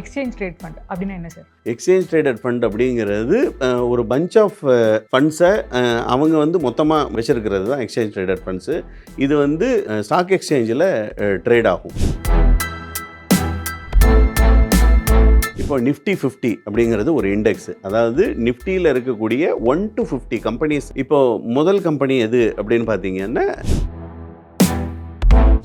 Exchange trade fund அப்படின்னா என்ன sir? Exchange traded fund அப்படிங்கிறது ஒரு பஞ்ச் ஆஃப் ஃபண்ட்ஸை அவங்க வந்து மொத்தமாக வச்சிருக்கிறது தான் எக்ஸ்சேஞ்ச் ட்ரேடட் ஃபண்ட்ஸு இது வந்து ஸ்டாக் எக்ஸ்சேஞ்சில் ட்ரேட் ஆகும். இப்போ நிஃப்டி ஃபிஃப்டி அப்படிங்கிறது ஒரு இண்டெக்ஸ் அதாவது நிஃப்டியில் இருக்கக்கூடிய ஒன் டு ஃபிஃப்டி கம்பெனிஸ் இப்போ முதல் கம்பெனி எது அப்படின்னு பார்த்தீங்கன்னா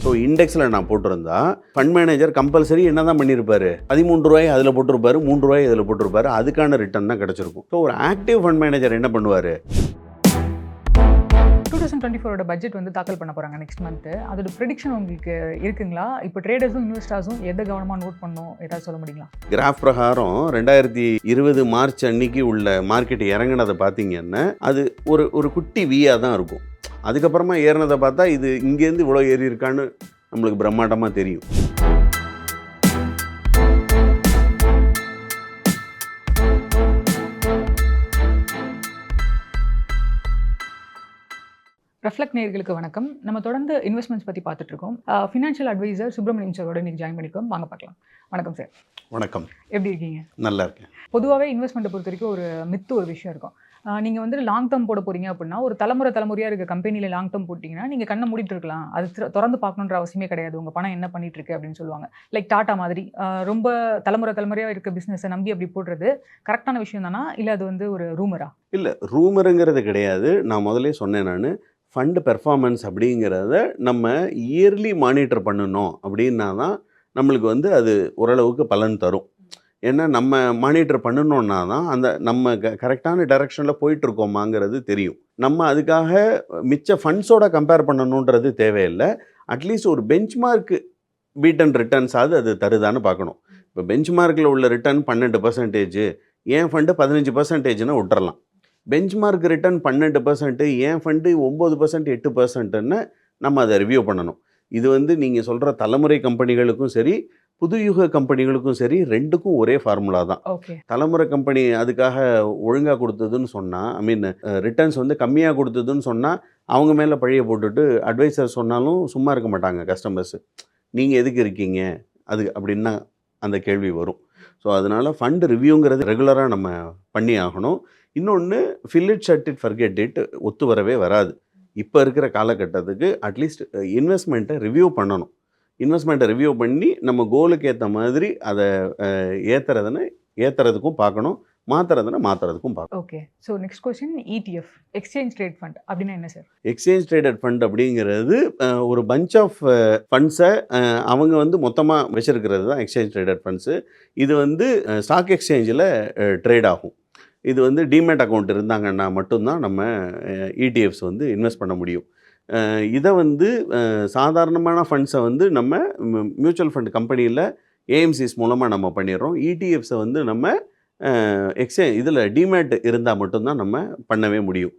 ஸோ இண்டெக்ஸில் நான் போட்டிருந்தா ஃபண்ட் மேனேஜர் கம்பல்சரி என்ன தான் பண்ணியிருப்பாரு பதிமூன்று ரூபாய் அதில் போட்டிருப்பாரு மூன்று ரூபாய் அதில் போட்டிருப்பாரு அதுக்கான ரிட்டர்ன் தான் கிடச்சிருக்கும். ஸோ ஒரு ஆக்டிவ் ஃபண்ட் மேனேஜர் என்ன பண்ணுவார்? டூ தௌசண்ட் டுவெண்ட்டி ஃபோரோட பட்ஜெட் வந்து தாக்கல் பண்ண போகிறாங்க நெக்ஸ்ட் மந்த்து அதோட ப்ரெடிக்ஷன் உங்களுக்கு இருக்குங்களா? இப்போ ட்ரேடர்ஸும் இன்வெஸ்டர்ஸும் எதை கவனமாக நோட் பண்ணணும்? ஏதாவது சொல்ல முடியுங்களா? கிராஃப் பிரகாரம் ரெண்டாயிரத்தி இருபது மார்ச் அன்னைக்கு உள்ள மார்க்கெட் இறங்குனதை பார்த்தீங்கன்னா அது ஒரு ஒரு குட்டி வியாக தான் இருக்கும். அதுக்கப்புறமா ஏறினதை பார்த்தா இது இங்கேருந்து இவ்வளோ ஏறி இருக்கான்னு நம்மளுக்கு பிரம்மாண்டமாக தெரியும். ரெஃப்ளெக்ட் நேர்களுக்கு வணக்கம். நம்ம தொடர்ந்து இன்வெஸ்ட்மெண்ட்ஸ் பற்றி பார்த்துட்டு இருக்கோம். ஃபினான்ஷியல் அட்வைசர் சுப்பிரமணியம் சாரோட இன்னைக்கு ஜாயின் பண்ணிக்கோம் வாங்க பார்க்கலாம். வணக்கம் சார் வணக்கம். எப்படி இருக்கீங்க? நல்லா இருக்கேன். பொதுவாகவே இன்வெஸ்ட்மெண்ட்டை பொறுத்த வரைக்கும் ஒரு மித்து ஒரு விஷயம் இருக்கும். நீங்கள் வந்து லாங் டேர்ம் போட போகிறீங்க அப்படின்னா ஒரு தலைமுறை தலைமுறையாக இருக்க கம்பெனியில் லாங் டேர்ம் போட்டிங்கன்னா நீங்கள் கண்ணை மூடிட்டு இருக்கலாம். அது திறந்து பார்க்கணுன்ற அவசியமே கிடையாது. உங்கள் பணம் என்ன பண்ணிட்டு இருக்கு அப்படின்னு சொல்லுவாங்க. லைக் டாட்டா மாதிரி. ரொம்ப தலைமுறை தலைமுறையாக இருக்க பிஸ்னஸை நம்பி அப்படி போடுறது கரெக்டான விஷயம் தானா? இல்லை அது வந்து ஒரு ரூமரா இல்லை ரூமருங்கிறது கிடையாது. நான் முதலே சொன்னேன் நான். ஃபண்டு பெர்ஃபார்மன்ஸ் அப்படிங்கிறத நம்ம இயர்லி மானிட்டர் பண்ணணும் அப்படின்னா தான் நம்மளுக்கு வந்து அது ஓரளவுக்கு பலன் தரும். ஏன்னா நம்ம மானிட்டர் பண்ணணுன்னா தான் அந்த நம்ம க கரெக்டான டைரக்ஷனில் போயிட்டுருக்கோமாங்கிறது தெரியும். நம்ம அதுக்காக மிச்ச ஃபண்ட்ஸோட கம்பேர் பண்ணணுன்றது தேவையில்லை. அட்லீஸ்ட் ஒரு பெஞ்ச்மார்க் பீட் அண்ட் ரிட்டர்ன்ஸாவது அது தருதான்னு பார்க்கணும். இப்போ பெஞ்ச்மார்க்கில் உள்ள ரிட்டர்ன் பன்னெண்டு பர்சன்டேஜ் ஏன் ஃபண்டு பதினஞ்சு பர்சன்டேஜ்னு விட்டுறலாம். பெஞ்ச்மார்க் ரிட்டர்ன் பன்னெண்டு பர்சன்ட்டு ஏன் ஃபண்டு ஒம்பது பர்சன்ட் எட்டு பர்சன்ட்டுன்னு நம்ம அதை ரிவ்யூ பண்ணணும். இது வந்து நீங்கள் சொல்கிற தலைமுறை கம்பெனிகளுக்கும் சரி புதுயுக கம்பெனிகளுக்கும் சரி ரெண்டுக்கும் ஒரே ஃபார்முலா தான். ஓகே தலைமுறை கம்பெனி அதுக்காக ஒழுங்காக கொடுத்ததுன்னு சொன்னால் ஐ மீன் ரிட்டர்ன்ஸ் வந்து கம்மியாக கொடுத்ததுன்னு சொன்னால் அவங்க மேலே பழிய போட்டுட்டு அட்வைசர் சொன்னாலும் சும்மா இருக்க மாட்டாங்க கஸ்டமர்ஸ் நீங்கள் எதுக்கு இருக்கீங்க? அது அப்படின்னா அந்த கேள்வி வரும். ஸோ அதனால் ஃபண்ட் ரிவ்யூங்கிறது ரெகுலராக நம்ம பண்ணி ஆகணும். இன்னொன்று fill it shut it forget it ஒத்து வரவே வராது. இப்போ இருக்கிற காலகட்டத்துக்கு அட்லீஸ்ட் இன்வெஸ்ட்மெண்ட்டை ரிவ்யூ பண்ணணும். இன்வெஸ்ட்மெண்ட்டை ரிவ்யூ பண்ணி நம்ம கோலுக்கு ஏற்ற மாதிரி அதை ஏற்றுறதுன்னு ஏற்றுறதுக்கும் பார்க்கணும் மாற்றுறதுன்னு மாற்றுறதுக்கும் பார்க்கணும். Okay so next question ETF exchange trade fund அப்படின்னா என்ன சார் எக்ஸ்சேஞ்ச் ட்ரேடட் ஃபண்ட் அப்படிங்கிறது ஒரு பஞ்ச் ஆஃப் ஃபண்ட்ஸை அவங்க வந்து மொத்தமாக வச்சிருக்கிறது தான் எக்ஸ்சேஞ்ச் ட்ரேடட் ஃபண்ட்ஸு இது வந்து ஸ்டாக் எக்ஸ்சேஞ்சில் ட்ரேட் ஆகும். இது வந்து டிமேட் அக்கௌண்ட் இருந்தாங்கன்னா மட்டும்தான் நம்ம இடிஎஃப்ஸ் வந்து இன்வெஸ்ட் பண்ண முடியும். இதை வந்து சாதாரணமான ஃபண்ட்ஸை வந்து நம்ம மியூச்சுவல் ஃபண்ட் கம்பெனியில் ஏஎம்சிஸ் மூலமாக நம்ம பண்ணிடுறோம். இடிஎஃப்ஸை வந்து நம்ம எக்ஸே இதில் டிமேட் இருந்தால் மட்டும்தான் நம்ம பண்ணவே முடியும்.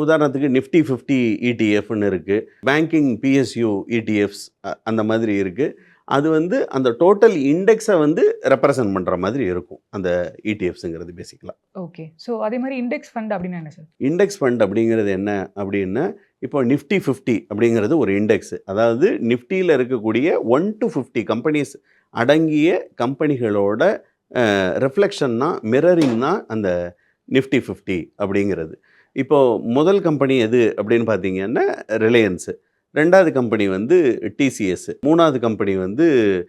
உதாரணத்துக்கு நிஃப்டி ஃபிஃப்டி இடிஎஃப்னு இருக்குது பேங்கிங் பிஎஸ்யூ இடிஎஃப்ஸ் அந்த மாதிரி இருக்குது அது வந்து அந்த டோட்டல் இண்டெக்ஸை வந்து ரெப்ரசன்ட் பண்ணுற மாதிரி இருக்கும் அந்த E இடிஎஃப்ஸுங்கிறது பேசிக்கலாக ஓகே ஸோ அதே மாதிரி இண்டெக்ஸ் ஃபண்ட் அப்படின்னா என்ன சார் இண்டெக்ஸ் ஃபண்ட் அப்படிங்கிறது என்ன அப்படின்னா இப்போ நிஃப்டி ஃபிஃப்டி அப்படிங்கிறது ஒரு இண்டெக்ஸ் அதாவது நிஃப்டியில் இருக்கக்கூடிய ஒன் டு ஃபிஃப்டி கம்பெனிஸ் அடங்கிய கம்பெனிகளோட ரிஃப்ளெக்ஷன்னா மிரரிங் தான் அந்த நிஃப்டி ஃபிஃப்டி அப்படிங்கிறது. இப்போது முதல் கம்பெனி எது அப்படின்னு பார்த்தீங்கன்னா ரிலையன்ஸு ரெண்டாவது கம்பெனி வந்து டிசிஎஸ் மூணாவது கம்பெனி வந்து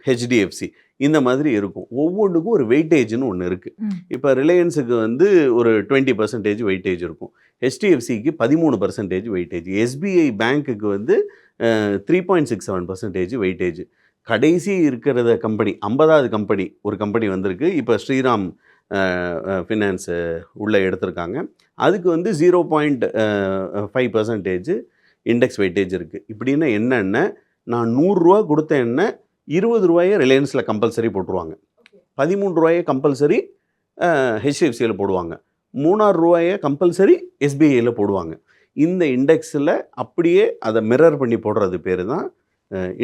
ஹெச்டிஎஃப்சி இந்த மாதிரி இருக்கும். ஒவ்வொன்றுக்கும் ஒரு வெயிட்டேஜ்னு ஒன்று இருக்குது. இப்போ ரிலையன்ஸுக்கு வந்து ஒரு டுவெண்ட்டி பர்சன்டேஜ் வெயிட்டேஜ் இருக்கும். ஹெச்டிஎஃப்சிக்கு பதிமூணு பர்சன்டேஜ் வெயிட்டேஜ் எஸ்பிஐ பேங்க்குக்கு வந்து three point six seven percentage weightage கடைசி இருக்கிறத கம்பெனி ஐம்பதாவது கம்பெனி ஒரு கம்பெனி வந்திருக்கு. இப்போ ஸ்ரீராம் ஃபினான்ஸு உள்ளே எடுத்திருக்காங்க. அதுக்கு வந்து zero point five percentage index weightage இருக்குது இப்படின்னா என்னென்ன நான் நூறுரூவா கொடுத்தேன்னா இருபது ரூபாயை ரிலையன்ஸில் கம்பல்சரி போட்டுருவாங்க. பதிமூணு ரூபாயை கம்பல்சரி ஹெச்டிஎஃப்சியில் போடுவாங்க. மூணாறு ரூபாயை கம்பல்சரி எஸ்பிஐயில் போடுவாங்க. இந்த இண்டெக்ஸில் அப்படியே அதை மிரர் பண்ணி போடுறது பேர் தான்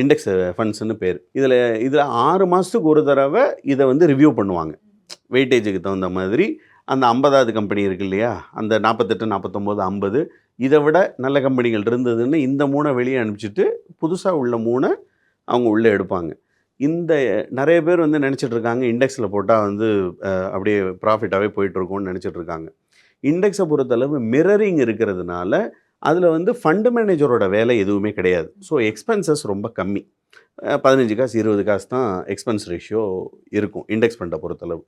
இண்டெக்ஸ் ஃபண்ட்ஸ்னு பேர். இதில் இதில் ஆறு மாதத்துக்கு ஒரு தடவை இதை வந்து ரிவ்யூ பண்ணுவாங்க. வெயிட்டேஜுக்கு தகுந்த மாதிரி. அந்த ஐம்பதாவது கம்பெனி இருக்கு இல்லையா? அந்த நாற்பத்தெட்டு நாற்பத்தொம்போது ஐம்பது இதை விட நல்ல கம்பெனிகள் இருந்ததுன்னு இந்த மூணை வெளியே அனுப்பிச்சிட்டு புதுசாக உள்ள மூணை அவங்க உள்ளே எடுப்பாங்க. இந்த நிறைய பேர் வந்து நினச்சிட்ருக்காங்க இண்டெக்ஸில் போட்டால் வந்து அப்படியே ப்ராஃபிட்டாகவே போயிட்டுருக்கோம்னு நினச்சிட்ருக்காங்க இண்டெக்ஸை பொறுத்தளவு மிரரிங் இருக்கிறதுனால அதில் வந்து ஃபண்டு மேனேஜரோட வேலை எதுவுமே கிடையாது. ஸோ எக்ஸ்பென்சஸ் ரொம்ப கம்மி. பதினஞ்சு காசு இருபது காசு தான் எக்ஸ்பென்ஸ் ரேஷியோ இருக்கும் இண்டெக்ஸ் ஃபண்டை பொறுத்தளவு.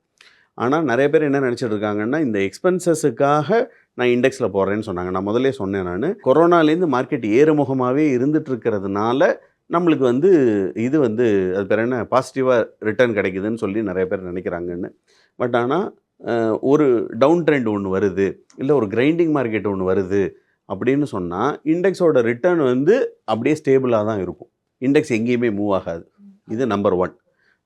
ஆனால் நிறைய பேர் என்ன நினச்சிட்டு இருக்காங்கன்னா இந்த எக்ஸ்பென்சஸுக்காக நான் இண்டெக்ஸில் போடுறேன்னு சொன்னாங்க. நான் முதலே சொன்னேன் நான். கொரோனாலேருந்து மார்க்கெட் ஏறுமுகமாகவே இருந்துட்டு இருக்கிறதுனால நம்மளுக்கு வந்து இது வந்து அது பேர் என்ன பாசிட்டிவாக ரிட்டர்ன் கிடைக்குதுன்னு சொல்லி நிறைய பேர் நினைக்கிறாங்கன்னு. பட் ஆனால் ஒரு டவுன் ட்ரெண்ட் ஒன்று வருது. இல்லை ஒரு கிரைண்டிங் மார்க்கெட் ஒன்று வருது அப்படின்னு சொன்னால் இண்டெக்ஸோட ரிட்டர்ன் வந்து அப்படியே ஸ்டேபிளாக தான் இருக்கும். இண்டெக்ஸ் எங்கேயுமே மூவ் ஆகாது. இது நம்பர் ஒன்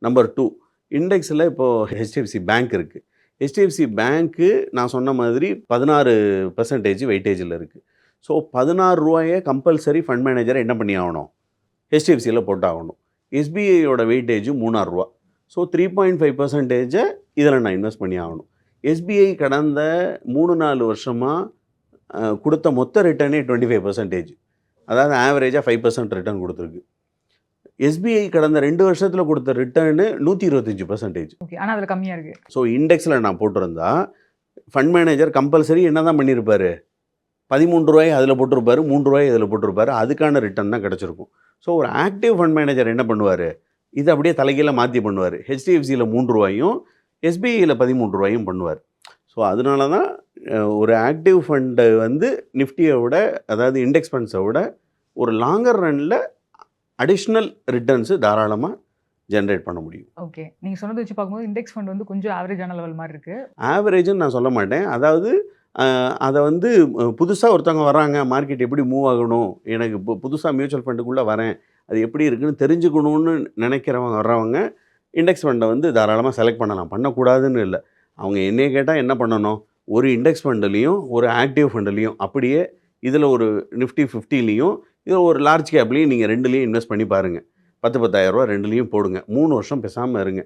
நம்பர் டூ இண்டெக்ஸில் இப்போது ஹெச்டிஎஃப்சி பேங்க் இருக்குது ஹெச்டிஎஃப்சி பேங்க்கு நான் சொன்ன மாதிரி பதினாறு பர்சன்டேஜ் வெயிட்டேஜில் இருக்குது ஸோ பதினாறு ரூபாயை கம்பல்சரி ஃபண்ட் மேனேஜர் என்ன பண்ணி ஆகணும்? ஹெச்டிஎஃப்சியில் போட்டாகணும் எஸ்பிஐயோட வெயிட்டேஜ் மூணாறு ரூபா. ஸோ த்ரீ பாயிண்ட் ஃபைவ் பர்சன்டேஜை இதில் நான் இன்வெஸ்ட் பண்ணி ஆகணும். எஸ்பிஐ கடந்த மூணு நாலு வருஷமாக கொடுத்த மொத்த ரிட்டர்னே டுவெண்ட்டி ஃபைவ் பர்சன்டேஜ் அதாவது ஆவரேஜாக ஃபைவ் பர்சன்ட் ரிட்டர்ன் கொடுத்துருக்கு. எஸ்பிஐ கடந்த ரெண்டு வருஷத்தில் கொடுத்த ரிட்டர்னு நூற்றி இருபத்தஞ்சி பர்சன்டேஜ் ஓகே ஆனா அதுல கம்மியா இருக்கு. ஸோ இண்டெக்ஸில் நான் போட்டிருந்தா ஃபண்ட் மேனேஜர் கம்பல்சரி என்ன தான் பண்ணியிருப்பாரு பதிமூன்று ரூபாய் அதில் போட்டிருப்பாரு மூன்று ரூபாய் அதில் போட்டிருப்பாரு அதுக்கான ரிட்டர்ன் தான் கிடச்சிருக்கும். ஸோ ஒரு ஆக்டிவ் ஃபண்ட் மேனேஜர் என்ன பண்ணுவார்? இது அப்படியே தலைகீழ மாற்றி பண்ணுவார். ஹெச்டிஎஃப்சியில் மூன்று ரூபாயும் எஸ்பிஐயில் பதிமூன்று ரூபாயும் பண்ணுவார். ஸோ அதனால தான் ஒரு ஆக்டிவ் ஃபண்டை வந்து நிஃப்டியை விட அதாவது இண்டெக்ஸ் ஃபண்ட்ஸை விட ஒரு லாங்கர் ரனில் அடிஷ்னல் ரிட்டர்ன்ஸு தாராளமாக ஜென்ரேட் பண்ண முடியும். ஓகே நீங்க சொன்னதை வச்சு பார்க்கும்போது இண்டெக்ஸ் ஃபண்ட் வந்து கொஞ்சம் ஆவரேஜான லெவல் மாதிரி இருக்கு. ஆவரேஜ்னு நான் சொல்ல மாட்டேன். அதாவது அதை வந்து புதுசாக ஒருத்தவங்க வராங்க மார்க்கெட் எப்படி மூவ் ஆகணும் எனக்கு இப்போ புதுசாக மியூச்சுவல் ஃபண்டுக்குள்ளே வரேன் அது எப்படி இருக்குன்னு தெரிஞ்சுக்கணும்னு நினைக்கிறவங்க வர்றவங்க இண்டெக்ஸ் ஃபண்டை வந்து தாராளமாக செலக்ட் பண்ணலாம். பண்ணக்கூடாதுன்னு இல்லை. அவங்க என்னைய கேட்டால் என்ன பண்ணணும்? ஒரு இண்டெக்ஸ் ஃபண்டுலேயும் ஒரு ஆக்டிவ் ஃபண்டுலேயும் அப்படியே இதில் ஒரு நிஃப்டி ஃபிஃப்டிலையும் இது ஒரு லார்ஜ் கேப்லேயும் நீங்கள் ரெண்டுலேயும் இன்வெஸ்ட் பண்ணி பாருங்கள் பத்து பத்தாயிரரூவா ரெண்டுலேயும் போடுங்க. மூணு வருஷம் பேசாமல் இருங்க.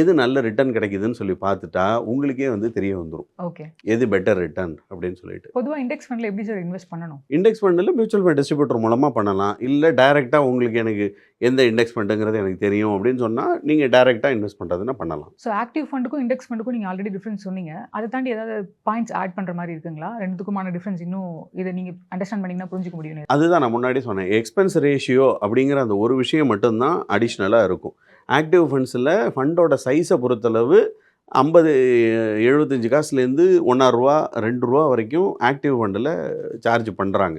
எது நல்ல ரிட்டர்ன் கிடைக்குதுன்னு சொல்லி பார்த்துட்டா உங்களுக்கே வந்து தெரிய வந்துடும் ஓகே. எது பெட்டர் ரிட்டர்ன் அப்படின்னு சொல்லிட்டு. பொதுவா இண்டெக்ஸ் ஃபண்ட்ல எப்படி சார் இன்வெஸ்ட் பண்ணணும்? இண்டெக்ஸ் ஃபண்டில் மியூச்சுவல் ஃபண்ட் டிஸ்ட்ரிபியூட்டர் மூலமாக பண்ணலாம். இல்லை டைரெக்டாக உங்களுக்கு எனக்கு எந்த இண்டெக்ஸ் ஃபண்டுங்கிறது எனக்கு தெரியும் அப்படின்னு சொன்னால் நீங்கள் டைரெக்டாக இன்வெஸ்ட் பண்ணுறதுன்னா பண்ணலாம். ஸோ ஆக்டிவ் ஃபண்டுக்கும் இண்டெக்ஸ் ஃபண்டுக்கும் நீங்கள் ஆல்ரெடி டிஃப்ரென்ஸ் சொன்னீங்க. அதை தாண்டி ஏதாவது பாயிண்ட்ஸ் ஆட் பண்ணுற மாதிரி இருக்குங்களா? ரெண்டுத்துக்குமான டிஃப்ரென்ஸ் இன்னும் இதை நீங்கள் அண்டர்ஸ்டாண்ட் பண்ணிங்கன்னா புரிஞ்சுக்க முடியும் அதுதான் நான் முன்னாடி சொன்னேன். எக்ஸ்பென்ஸ் ரேஷியோ அப்படிங்கிற அந்த ஒரு விஷயம் மட்டும்தான் அடிஷ்னலாக இருக்கும். ஆக்டிவ் ஃபண்ட்ஸில் ஃபண்டோட சைஸை பொறுத்தளவு ஐம்பது எழுபத்தஞ்சி காசுலேருந்து ஒன்றாயிரரூவா ரெண்டு ரூபா வரைக்கும் ஆக்டிவ் ஃபண்டில் சார்ஜ் பண்ணுறாங்க.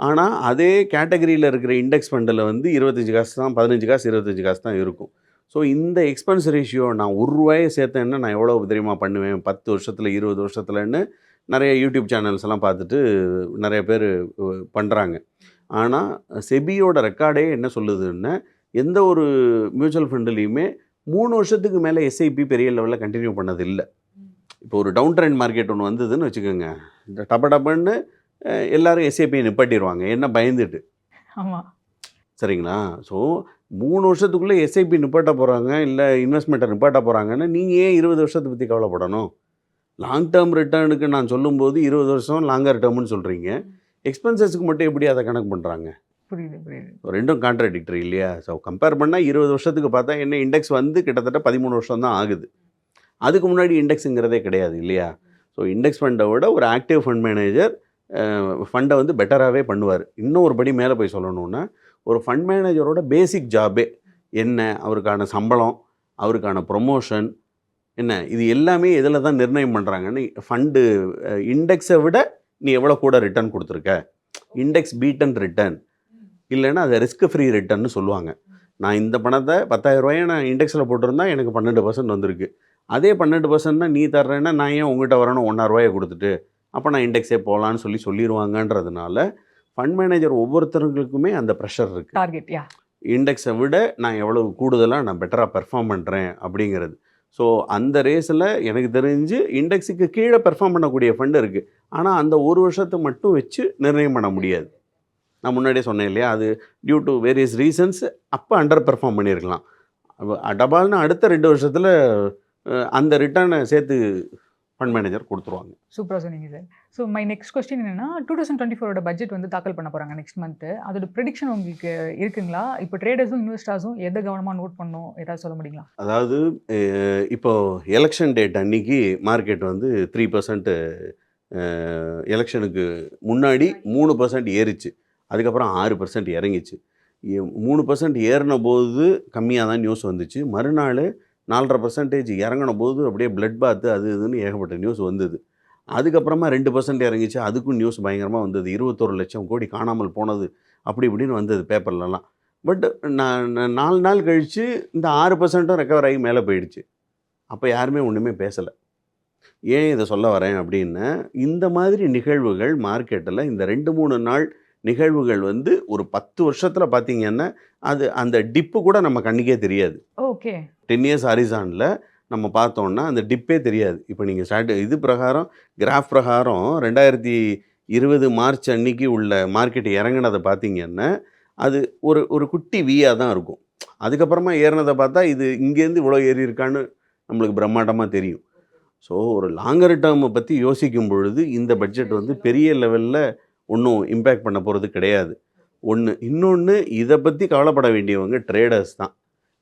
ஆனால் அதே கேட்டகரியில் இருக்கிற இண்டெக்ஸ் ஃபண்டில் வந்து இருபத்தஞ்சி காசு தான் பதினஞ்சு காசு இருபத்தஞ்சி காசு தான் இருக்கும். ஸோ இந்த எக்ஸ்பென்ஸ் ரேஷியோ நான் ஒரு ரூபாயை சேர்த்தேன்னா நான் எவ்வளோ தெரியுமா பண்ணுவேன்? பத்து வருஷத்தில் இருபது வருஷத்துலன்னு நிறைய யூடியூப் சேனல்ஸ் எல்லாம் பார்த்துட்டு நிறைய பேர் பண்ணுறாங்க ஆனால் செபியோட ரெக்கார்டே என்ன சொல்லுதுன்னா எந்த ஒரு மியூச்சுவல் ஃபண்டுலேயுமே மூணு வருஷத்துக்கு மேலே எஸ்ஐபி பெரிய லெவலில் கண்டினியூ பண்ணது இல்லை இப்போ ஒரு டவுன் ட்ரெண்ட் மார்க்கெட் ஒன்று வந்ததுன்னு வச்சுக்கோங்க. இந்த டப டபன்னு அஹ், எல்லாரும் எஸ்ஐபியை நிப்பாட்டிடுவாங்க என்ன பயந்துட்டு. ஆமாம் சரிங்களா? ஸோ மூணு வருஷத்துக்குள்ளே எஸ்ஐபி நிப்பாட்ட போகிறாங்க இல்லை இன்வெஸ்ட்மெண்ட்டை நிப்பாட்ட போகிறாங்கன்னா நீங்கள் ஏன் இருபது வருஷத்தை பற்றி கவலைப்படணும்? லாங் டேர்ம் ரிட்டர்னுக்கு நான் சொல்லும்போது இருபது வருஷம் லாங்கர் டேர்ம்னு சொல்கிறீங்க எக்ஸ்பென்சஸ்க்கு மட்டும் எப்படி அதை கணக்கு பண்ணுறாங்க புரியுது புரியுது. ரெண்டும் கான்ட்ராடிக்டரி இல்லையா? ஸோ கம்பேர் பண்ணால் இருபது வருஷத்துக்கு பார்த்தா என்ன இண்டெக்ஸ் வந்து கிட்டத்தட்ட பதிமூணு வருஷம் தான் ஆகுது. அதுக்கு முன்னாடி இண்டெக்ஸுங்கிறதே கிடையாது இல்லையா? ஸோ இண்டெக்ஸ் ஃபண்டை விட ஒரு ஆக்டிவ் ஃபண்ட் மேனேஜர் ஃபண்டை வந்து பெட்டராகவே பண்ணுவார். இன்னும் ஒரு படி மேலே போய் சொல்லணுன்னா ஒரு ஃபண்ட் மேனேஜரோட பேசிக் ஜாபே என்ன? அவருக்கான சம்பளம் அவருக்கான ப்ரொமோஷன் என்ன? இது எல்லாமே இதில் தான் நிர்ணயம் பண்ணுறாங்கன்னு ஃபண்டு இண்டெக்ஸை விட நீ எவ்வளோ கூட ரிட்டர்ன் கொடுத்துருக்க? இண்டெக்ஸ் பீட் அண்ட் ரிட்டர்ன் இல்லைன்னா அதை ரிஸ்க் ஃப்ரீ ரிட்டர்ன்னு சொல்லுவாங்க. நான் இந்த பணத்தை பத்தாயிரம் ரூபாயை நான் இண்டெக்ஸில் போட்டிருந்தா எனக்கு பன்னெண்டு பர்சன்ட் வந்திருக்கு. அதே பன்னெண்டு பர்சன்ட்னா நீ தர்றேன்னா நான் ஏன் உங்ககிட்ட வரணும் ஒன்றரை ரூபாயை கொடுத்துட்டு அப்போ நான் இண்டெக்ஸே போகலான்னு சொல்லி சொல்லிடுவாங்கன்றதுனால ஃபண்ட் மேனேஜர் ஒவ்வொருத்தருங்களுக்குமே அந்த ப்ரெஷர் இருக்குது டார்கெட் இண்டெக்ஸை விட நான் எவ்வளவு கூடுதலாக நான் பெட்டராக பெர்ஃபார்ம் பண்ணுறேன் அப்படிங்கிறது. ஸோ அந்த ரேஸில் எனக்கு தெரிஞ்சு இண்டெக்ஸுக்கு கீழே பெர்ஃபார்ம் பண்ணக்கூடிய ஃபண்டு இருக்குது ஆனால் அந்த ஒரு வருஷத்தை மட்டும் வச்சு நிர்ணயம் பண்ண முடியாது. நான் முன்னாடியே சொன்னேன் இல்லையா? அது டியூ டு வேரியஸ் ரீசன்ஸ் அப்போ அண்டர் பெர்ஃபார்ம் பண்ணியிருக்கலாம் டபால்னு அடுத்த ரெண்டு வருஷத்தில் அந்த ரிட்டர்னை சேர்த்து ஃபண்ட் மேனேஜர் கொடுத்துருவாங்க. சூப்பராக சொன்னீங்க sir so my next question என்னன்னா டூ தௌசண்ட் டுவெண்ட்டி ஃபோரோட பட்ஜெட் வந்து தாக்கல் பண்ண போகிறாங்க நெக்ஸ்ட் மந்த்து அதோட ப்ரெடிக்ஷன் உங்களுக்கு இருக்குங்களா? இப்போ ட்ரேடர்ஸும் இன்வெஸ்டர்ஸும் எதை கவனமாக நோட் பண்ணணும்? ஏதாவது சொல்ல முடியுங்களா? அதாவது இப்போ எலெக்ஷன் டேட் அன்னைக்கு மார்க்கெட் வந்து த்ரீ பர்சன்ட் எலெக்ஷனுக்கு முன்னாடி மூணு பர்சன்ட் ஏறிச்சு. அதுக்கப்புறம் ஆறு பர்சன்ட் இறங்கிச்சு. மூணு பர்சன்ட் ஏறின போது கம்மியாக தான் நியூஸ் வந்துச்சு. மறுநாள் நாலரை பர்சன்டேஜ் இறங்கின போது அப்படியே பிளட் பாத்து அது இதுன்னு ஏகப்பட்ட நியூஸ் வந்தது. அதுக்கப்புறமா ரெண்டு பர்சன்ட் இறங்கிச்சு. அதுக்கும் நியூஸ் பயங்கரமாக வந்தது. இருபத்தொரு லட்சம் கோடி காணாமல் போனது அப்படி இப்படின்னு வந்தது பேப்பர்லலாம். பட் நான் நாலு நாள் கழித்து இந்த ஆறு பர்சன்ட்டும் ரெக்கவர் ஆகி மேலே போயிடுச்சு. அப்போ யாருமே ஒன்றுமே பேசலை. ஏன் இதை சொல்ல வரேன் அப்படின்னு இந்த மாதிரி நிகழ்வுகள் மார்க்கெட்டில் இந்த ரெண்டு மூணு நாள் நிகழ்வுகள் வந்து ஒரு பத்து வருஷத்தில் பார்த்தீங்கன்னா அது அந்த டிப்பு கூட நம்ம கண்ணுக்கே தெரியாது. ஓகே. டென் இயர்ஸ் ஹரிசானில் நம்ம பார்த்தோம்னா அந்த டிப்பே தெரியாது. இப்போ நீங்கள் ஸ்டார்ட் இது பிரகாரம் கிராஃப் பிரகாரம் ரெண்டாயிரத்தி இருபது மார்ச் அன்னைக்கு உள்ள மார்க்கெட் இறங்குனதை பார்த்தீங்கன்னா அது ஒரு ஒரு குட்டி வியாக தான் இருக்கும். அதுக்கப்புறமா ஏறினதை பார்த்தா இது இங்கேருந்து இவ்வளோ ஏறி இருக்கான்னு நம்மளுக்கு பிரம்மாண்டமாக தெரியும். ஸோ ஒரு லாங்கர் டேர்மை பற்றி யோசிக்கும் பொழுது இந்த பட்ஜெட் வந்து பெரிய லெவலில் ஒன்றும் இம்பேக்ட் பண்ண போகிறது கிடையாது. ஒன்று இன்னொன்று இதை பற்றி கவலைப்பட வேண்டியவங்க ட்ரேடர்ஸ் தான்.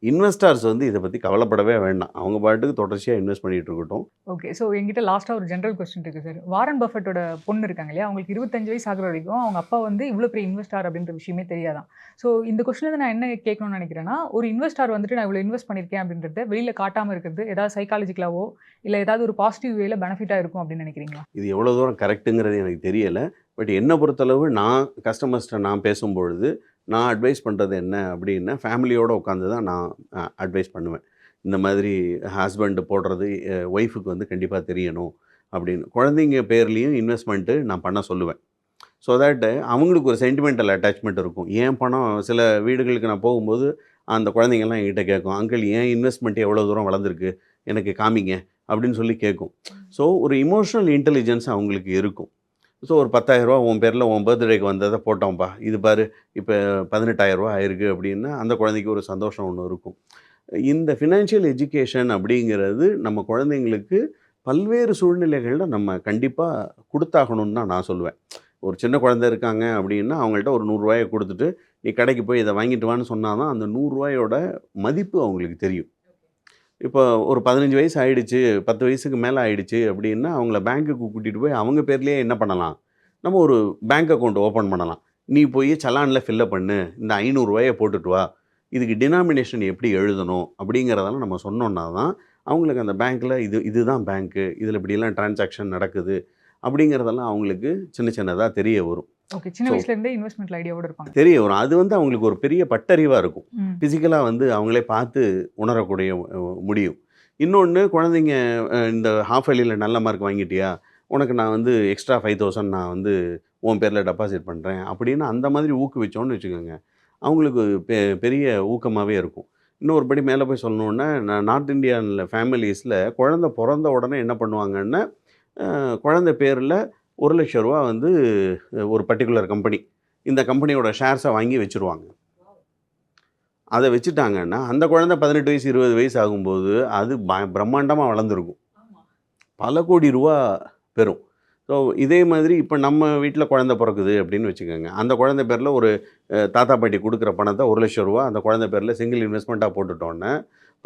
இன்வெஸ்டர்ஸ் வந்து இதை பற்றி கவலைப்படவே வேண்டாம். அவங்க பாட்டுக்கு தொடர்ச்சியாக இன்வெஸ்ட் பண்ணிட்டு இருக்கட்டும். ஓகே ஸோ எங்கிட்ட லாஸ்ட்டாக ஒரு ஜென்ரல் கொஸ்டின் இருக்குது சார் வாரன் பஃபட்டோட பொண்ணு இருக்காங்க இல்லையா? அவங்களுக்கு இருபத்தஞ்சு வயசு ஆகிற வரைக்கும் அவங்க அப்பா வந்து இவ்வளோ பெரிய இன்வெஸ்டார் அப்படின்ற விஷயமே தெரியாதான். ஸோ இந்த கொஸ்டினில் நான் என்ன கேட்கணும்னு நினைக்கிறேன்னா ஒரு இன்வெஸ்டார் வந்துட்டு நான் இவ்வளோ இன்வெஸ்ட் பண்ணியிருக்கேன் அப்படின்றத வெளியில் காட்டாமல் இருக்கிறது ஏதாவது சைக்காலஜிக்கலாவோ இல்லை ஏதாவது ஒரு பாசிட்டிவ் வேல பெனிஃபிட்டாக இருக்கும் அப்படின்னு நினைக்கிறீங்களா? இது எவ்வளோ தூரம் கரெக்ட்டுங்கிறது எனக்கு தெரியலை. பட் என்னை பொறுத்தளவு நான் கஸ்டமர்ஸ்கிட்ட நான் பேசும்பொழுது நான் அட்வைஸ் பண்ணுறது என்ன அப்படின்னா ஃபேமிலியோடு உட்காந்து தான் நான் அட்வைஸ் பண்ணுவேன். இந்த மாதிரி ஹஸ்பண்ட் போடுறது ஒய்ஃபுக்கு வந்து கண்டிப்பாக தெரியணும் அப்படின்னு. குழந்தைங்க பேர்லேயும் இன்வெஸ்ட்மெண்ட்டு நான் பண்ண சொல்லுவேன். ஸோ தட் அவங்களுக்கு ஒரு சென்டிமெண்டல் அட்டாச்மெண்ட் இருக்கும். ஏன் பணம் சில வீடுகளுக்கு நான் போகும்போது அந்த குழந்தைங்கள்லாம் என்கிட்ட கேட்கும். அங்கிள் ஏன் இன்வெஸ்ட்மெண்ட் எவ்வளோ தூரம் வளர்ந்துருக்கு? எனக்கு காமிங்க. அப்படின்னு சொல்லி கேட்கும். ஸோ ஒரு இமோஷனல் இன்டெலிஜென்ஸ் அவங்களுக்கு இருக்கும். ஸோ ஒரு பத்தாயிரரூவா உன் பேரில் உன் பர்த்டேக்கு வந்ததை போட்டோம்ப்பா இது பாரு இப்போ பதினெட்டாயிரரூவா ஆயிருக்கு அப்படின்னா அந்த குழந்தைக்கு ஒரு சந்தோஷம் ஒன்று இருக்கும். இந்த ஃபினான்ஷியல் எஜுகேஷன் அப்படிங்கிறது நம்ம குழந்தைங்களுக்கு பல்வேறு சூழ்நிலைகளில் நம்ம கண்டிப்பாக கொடுத்தாகணும்னு தான் நான் சொல்லுவேன். ஒரு சின்ன குழந்தை இருக்காங்க அப்படின்னா அவங்கள்ட்ட ஒரு நூறுரூவாயை கொடுத்துட்டு நீ கடைக்கு போய் இதை வாங்கிட்டு வான்னு சொன்னால் தான் அந்த நூறுரூவாயோட மதிப்பு அவங்களுக்கு தெரியும். இப்போ ஒரு பதினஞ்சு வயசு ஆயிடுச்சு பத்து வயசுக்கு மேலே ஆயிடுச்சு அப்படின்னா அவங்கள பேங்க்குக்கு கூட்டிகிட்டு போய் அவங்க பேர்லேயே என்ன பண்ணலாம்? நம்ம ஒரு பேங்க் அக்கௌண்ட் ஓப்பன் பண்ணலாம். நீ போய் சலானில் ஃபில்லப் பண்ணு. இந்த ஐநூறுரூவாயை போட்டுட்டு வா. இதுக்கு டினாமினேஷன் எப்படி எழுதணும் அப்படிங்கிறதெல்லாம் நம்ம சொன்னோன்னா தான் அவங்களுக்கு அந்த பேங்க்கில் இது இதுதான் பேங்க்கு இதில் இப்படியெல்லாம் டிரான்சாக்ஷன் நடக்குது அப்படிங்கிறதெல்லாம் அவங்களுக்கு சின்ன சின்னதாக தெரிய வரும். ஓகே சின்ன So- வயசுலேருந்தே இன்வெஸ்ட்மெண்ட் ஐடியாவோட இருப்பாங்க. தெரிய வரும் அது வந்து அவங்களுக்கு ஒரு பெரிய பட்டறிவாக இருக்கும். ஃபிசிக்கலாக வந்து அவங்களே பார்த்து உணரக்கூடிய முடியும். இன்னொன்று குழந்தைங்க இந்த ஹாஃப் இயர்லியில் நல்ல மார்க் வாங்கிட்டியா? உனக்கு நான் வந்து எக்ஸ்ட்ரா ஃபைவ் தௌசண்ட் நான் வந்து உன் பேரில் டெபாசிட் பண்ணுறேன் அப்படின்னு அந்த மாதிரி ஊக்குவிச்சோன்னு வச்சுக்கோங்க. அவங்களுக்கு பெ பெரிய ஊக்கமாகவே இருக்கும். இன்னொரு படி மேலே போய் சொல்லணுன்னா நான் நார்த் இந்தியானில் ஃபேமிலிஸில் குழந்தை பிறந்த உடனே என்ன பண்ணுவாங்கன்னா குழந்தை பேரில் ஒரு லட்ச ரூபா வந்து ஒரு பர்டிகுலர் கம்பெனி இந்த கம்பெனியோட ஷேர்ஸை வாங்கி வச்சுருவாங்க. அதை வச்சுட்டாங்கன்னா அந்த குழந்தை பதினெட்டு வயசு இருபது வயசு ஆகும்போது அது ப பிரம்மாண்டமாக வளர்ந்துருக்கும். பல கோடி ரூபா பெறும். ஸோ இதே மாதிரி இப்போ நம்ம வீட்டில் குழந்தை பிறக்குது அப்படின்னு வச்சுக்கோங்க. அந்த குழந்தை பேரில் ஒரு தாத்தா பாட்டி கொடுக்குற பணத்தை ஒரு லட்ச ரூபா அந்த குழந்தை பேரில் சிங்கிள் இன்வெஸ்ட்மெண்ட்டாக போட்டுட்டோன்னே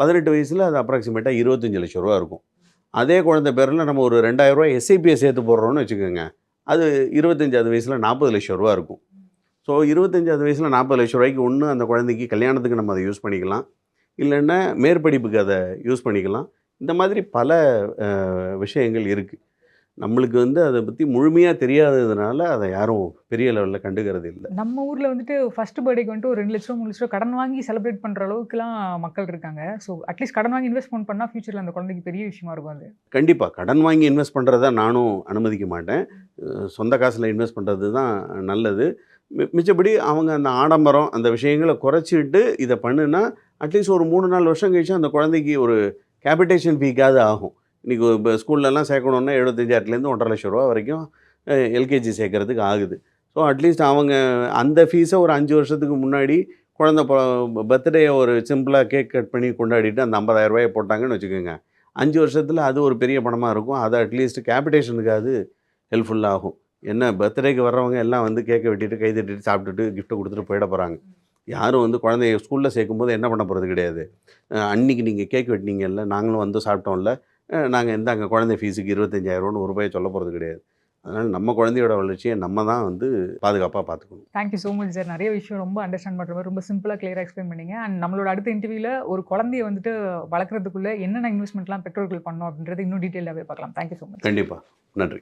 பதினெட்டு வயசில் அது அப்ராக்சிமேட்டாக இருபத்தஞ்சி லட்ச ரூபா இருக்கும். அதே குழந்தை பேரில் நம்ம ஒரு ரெண்டாயிரரூவா எஸ்ஐபியை சேர்த்து போடுறோன்னு வச்சுக்கோங்க. அது இருபத்தஞ்சாவது வயசில் நாற்பது லட்சம் ரூபா இருக்கும். ஸோ இருபத்தஞ்சாவது வயசில் நாற்பது லட்சம் ரூபாய்க்கு ஒன்று அந்த குழந்தைக்கு கல்யாணத்துக்கு நம்ம அதை யூஸ் பண்ணிக்கலாம். இல்லைன்னா மேற்படிப்புக்கு அதை யூஸ் பண்ணிக்கலாம். இந்த மாதிரி பல விஷயங்கள் இருக்குது நம்மளுக்கு வந்து அதை பற்றி முழுமையாக தெரியாததுனால அதை யாரும் பெரிய லெவலில் கண்டுக்கிறது இல்லை. நம்ம ஊரில் வந்துட்டு ஃபர்ஸ்ட் பர்த்டேக்கு வந்துட்டு ஒரு ரெண்டு லட்சம் மூணு லட்சம் கடன் வாங்கி செலிப்ரேட் பண்ணுற அளவுக்குலாம் மக்கள் இருக்காங்க. ஸோ அட்லீஸ்ட் கடன் வாங்கி இன்வெஸ்ட்மெண்ட் பண்ணால் ஃபியூச்சரில் அந்த குழந்தைக்கு பெரிய விஷயமா இருக்கும் அது. கண்டிப்பாக கடன் வாங்கி இன்வெஸ்ட் பண்ணுறத நானும் அனுமதிக்க மாட்டேன். சொந்த காசில் இன்வெஸ்ட் பண்ணுறது தான் நல்லது. மி- மிச்சபடி அவங்க அந்த ஆடம்பரம் அந்த விஷயங்களை குறைச்சிட்டு இதை பண்ணுனா அட்லீஸ்ட் ஒரு மூணு நாலு வருஷம் கழிச்சு அந்த குழந்தைக்கு ஒரு கேபிட்டேஷன் ஃபீக்காவது ஆகும். இன்றைக்கி இப்போ ஸ்கூல்லலாம் சேர்க்கணுன்னா எழுபத்தஞ்சாயிரத்துலேருந்து ஒன்றரை லட்ச ரூபா வரைக்கும் எல்கேஜி சேர்க்கறதுக்கு ஆகுது. ஸோ அட்லீஸ்ட் அவங்க அந்த ஃபீஸை ஒரு அஞ்சு வருஷத்துக்கு முன்னாடி குழந்த பர்த்டே ஒரு சிம்பிளாக கேக் கட் பண்ணி கொண்டாடிட்டு அந்த 50000 ரூபாயை போட்டாங்கன்னு வச்சுக்கோங்க. அஞ்சு வருஷத்தில் அது ஒரு பெரிய பணமாக இருக்கும். அது அட்லீஸ்ட் கேபிடேஷனுக்கு அது ஹெல்ப்ஃபுல்லாக என்ன பர்த்டேக்கு வர்றவங்க எல்லாம் வந்து கேக்கை வெட்டிட்டு கை தட்டிட்டு சாப்பிட்டுட்டு gift கொடுத்துட்டு போயிட போகிறாங்க யாரும் வந்து குழந்தைய ஸ்கூலில் சேர்க்கும்போது என்ன பண்ண போகிறது கிடையாது. அன்னைக்கு நீங்கள் கேக் வெட்டினீங்கல்ல நாங்களும் வந்து சாப்பிட்டோம்ல நாங்கள் எந்த அங்கே குழந்தை ஃபீஸுக்கு இருபத்தஞ்சாயிரம்னு ஒரு ரூபாய் சொல்ல போகிறது கிடையாது. அதனால் நம்ம குழந்தையோட வளர்ச்சியை நம்ம தான் வந்து பாதுகாப்பாக பார்த்துக்கணும். தேங்க்யூ ஸோ மச் சார் நிறைய விஷயம் ரொம்ப அண்டர்ஸ்டாண்ட் பண்ணுற மாதிரி ரொம்ப சிம்பிளாக கிளியராக எக்ஸ்பிளைன் பண்ணீங்க. அண்ட் நம்மளோட அடுத்த இன்டர்வியூவில் ஒரு குழந்தைய வந்துட்டு வளர்க்குறதுக்குள்ள என்னென்ன இன்வெஸ்ட்மெண்ட்லாம் பெற்றோர்கள் பண்ணோம் அப்படின்றது இன்னும் டீட்டெயிலாகவே பார்க்கலாம். தேங்க்யூ ஸோ மச் கண்டிப்பாக நன்றி.